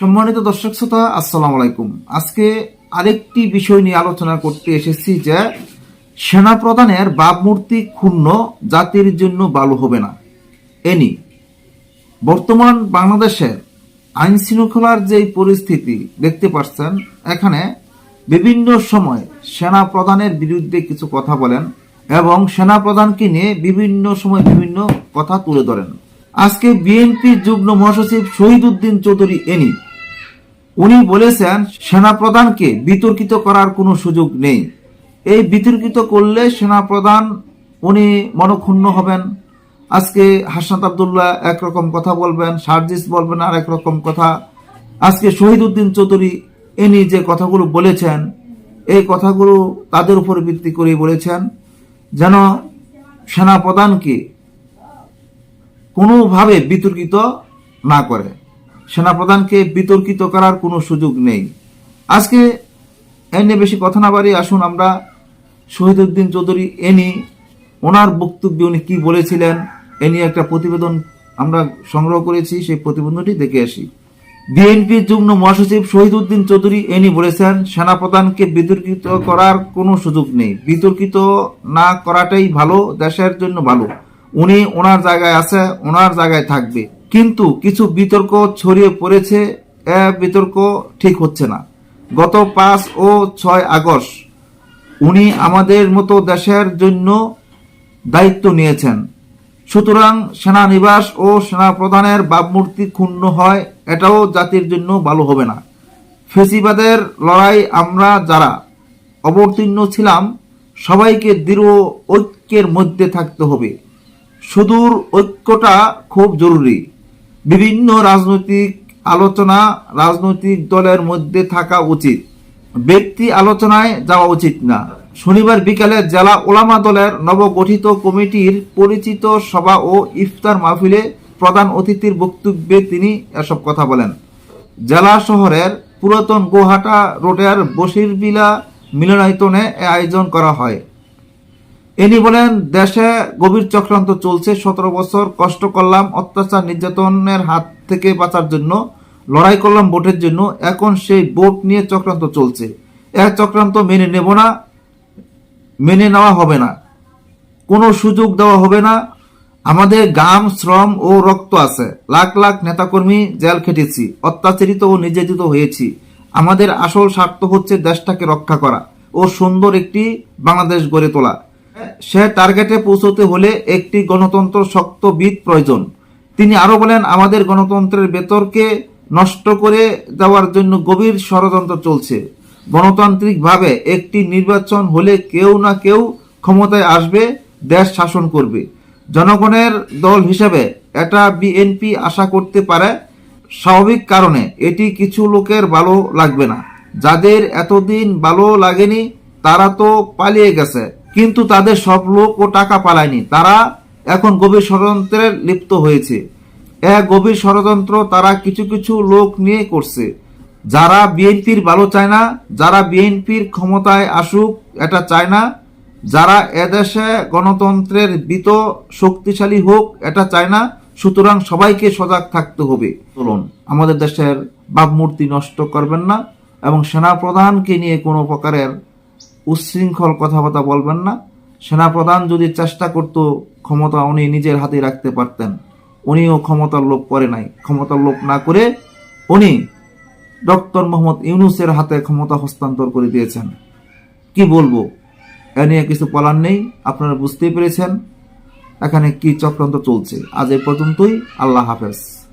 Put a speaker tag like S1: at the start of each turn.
S1: সম্মানিত দর্শক শ্রোতা, আসসালাম আলাইকুম। আজকে আরেকটি বিষয় নিয়ে আলোচনা করতে এসেছি যে সেনা প্রধানের ভাবমূর্তি ক্ষুণ্ণ জাতির জন্য ভালো হবে না। এনি বর্তমান বাংলাদেশের আইন শৃঙ্খলার যে পরিস্থিতি দেখতে পাচ্ছেন, এখানে বিভিন্ন সময় সেনা প্রধানের বিরুদ্ধে কিছু কথা বলেন এবং সেনা প্রধানকে নিয়ে বিভিন্ন সময় বিভিন্ন কথা তুলে ধরেন। আজকে বিএনপি যুগ্ম মহাসচিব শহীদ উদ্দিন চৌধুরী এনি উনি বলেছেন, সেনাপ্রধানকে বিতর্কিত করার কোনো সুযোগ নেই। এই বিতর্কিত করলে সেনাপ্রধান উনি মনক্ষুণ্ণ হবেন। আজকে হাসনাত আবদুল্লাহ একরকম কথা বলবেন, সার্জিস বলবেন আর একরকম কথা। আজকে শহীদ উদ্দিন চৌধুরী এনি যে কথাগুলো বলেছেন, এই কথাগুলো তাদের উপর ভিত্তি করে বলেছেন, যেন সেনাপ্রধানকে কোনোভাবে বিতর্কিত না করে। সেনাপ্রধানকে বিতর্কিত করার কোনো সুযোগ নেই। আজকে এ নিয়ে বেশি কথা না বাড়ি আসুন আমরা। শহীদুদ্দিন চৌধুরী, এনি, ওনার বক্তব্যে উনি কি বলেছিলেন, এ নিয়ে একটা প্রতিবেদন আমরা সংগ্রহ করেছি, সেই প্রতিবেদনটি দেখে আসি। বিএনপির যুগ্ম মহাসচিব শহীদুদ্দিন চৌধুরী, এনি বলেছেন, সেনাপ্রধানকে বিতর্কিত করার কোনো সুযোগ নেই। বিতর্কিত না করাটাই ভালো, দেশের জন্য ভালো। উনি ওনার জায়গায় আছে, ওনার জায়গায় থাকবে। কিন্তু কিছু বিতর্ক ছড়িয়ে পড়েছে বিতর্ক ঠিক হচ্ছে না। গত পাঁচ ও ছয় আগস্ট উনি আমাদের মতো দেশের জন্য দায়িত্ব নিয়েছেন। সুতরাং সেনানিবাস ও সেনা প্রধানের ভাবমূর্তি ক্ষুণ্ণ হয়, এটাও জাতির জন্য ভালো হবে না। ফেসিবাদের লড়াই আমরা যারা অবতীর্ণ ছিলাম, সবাইকে দৃঢ় ঐক্যের মধ্যে থাকতে হবে। সুদূর ঐক্যটা খুব জরুরি। বিভিন্ন রাজনৈতিক আলোচনা রাজনৈতিক দলের মধ্যে থাকা উচিত। ব্যক্তি আলোচনায় যাওয়া উচিত না। শনিবার বিকালে জেলা ওলামা দলের নবগঠিত কমিটির পরিচিত সভা ও ইফতার মাহফিলে প্রধান অতিথির বক্তব্যে তিনি এসব কথা বলেন। জেলা শহরের পুরাতন গোহাটা রোডের বসিরবিলা মিলনায়তনে আয়োজন করা হয়। ইনি বলেন, দেশে গভীর চক্রান্ত চলছে, সতেরো বছর কষ্ট করলাম, অত্যাচার, নির্যাতনের হাত থেকে বাঁচার জন্য, লড়াই করলাম ভোটের জন্য, এখন সেই ভোট নিয়ে চক্রান্ত চলছে। এক চক্রান্ত মেনে নেব না, মেনে নেওয়া হবে না। কোনো সুযোগ দেওয়া হবে না। আমাদের গাম শ্রম ও রক্ত আছে। লাখ লাখ নেতাকর্মী জেল খেটেছি, অত্যাচারিত ও নির্যাতিত হয়েছি। আমাদের আসল স্বার্থ হচ্ছে দেশটাকে রক্ষা করা ও সুন্দর একটি বাংলাদেশ গড়ে তোলা। সে টার্গেটে পৌঁছতে হলে একটি গণতন্ত্র শক্তবিদ প্রয়োজন। তিনি আরও বলেন, আমাদের গণতন্ত্রের ভেতরকে নষ্ট করে দেওয়ার জন্য গভীর ষড়যন্ত্র চলছে। গণতান্ত্রিকভাবে একটি নির্বাচন হলে কেউ না কেউ ক্ষমতায় আসবে, দেশ শাসন করবে। জনগণের দল হিসেবে এটা বিএনপি আশা করতে পারে। স্বাভাবিক কারণে এটি কিছু লোকের ভালো লাগবে না। যাদের এতদিন ভালো লাগেনি, তারা তো পালিয়ে গেছে। কিন্তু তাদের সব লোক ও টাকা পালায়নি। তারা এখন গভীর ষড়যন্ত্রের লিপ্ত হয়েছে। এক গভীর ষড়যন্ত্র তারা কিছু কিছু লোক নিয়ে করছে। যারা বিএনপির ভালো চায় না, যারা বিএনপির ক্ষমতায় আসুক, এটা চায় না। যারা এদেশে গণতন্ত্রের বিত শক্তিশালী হোক, এটা চায় না। সুতরাং সবাইকে সজাগ থাকতে হবে। চলুন, আমাদের দেশের ভাবমূর্তি নষ্ট করবেন না এবং সেনাপ্রধানকে নিয়ে কোনো প্রকারের উচ্ছৃঙ্খল কথাবার্তা বলবেন না। সেনাপ্রধান যদি চেষ্টা করত, ক্ষমতা উনি নিজের হাতে রাখতে পারতেন। উনিও ক্ষমতার লোভ করে নাই। ক্ষমতার লোভ না করে উনি ডক্টর মোহাম্মদ ইউনুসের হাতে ক্ষমতা হস্তান্তর করে দিয়েছেন। কি বলব? এ নিয়ে কিছু বলার নেই। আপনারা বুঝতেই পেরেছেন। এখানে কি চক্রান্ত চলছে? আজ এ পর্যন্তই। আল্লাহ হাফেজ।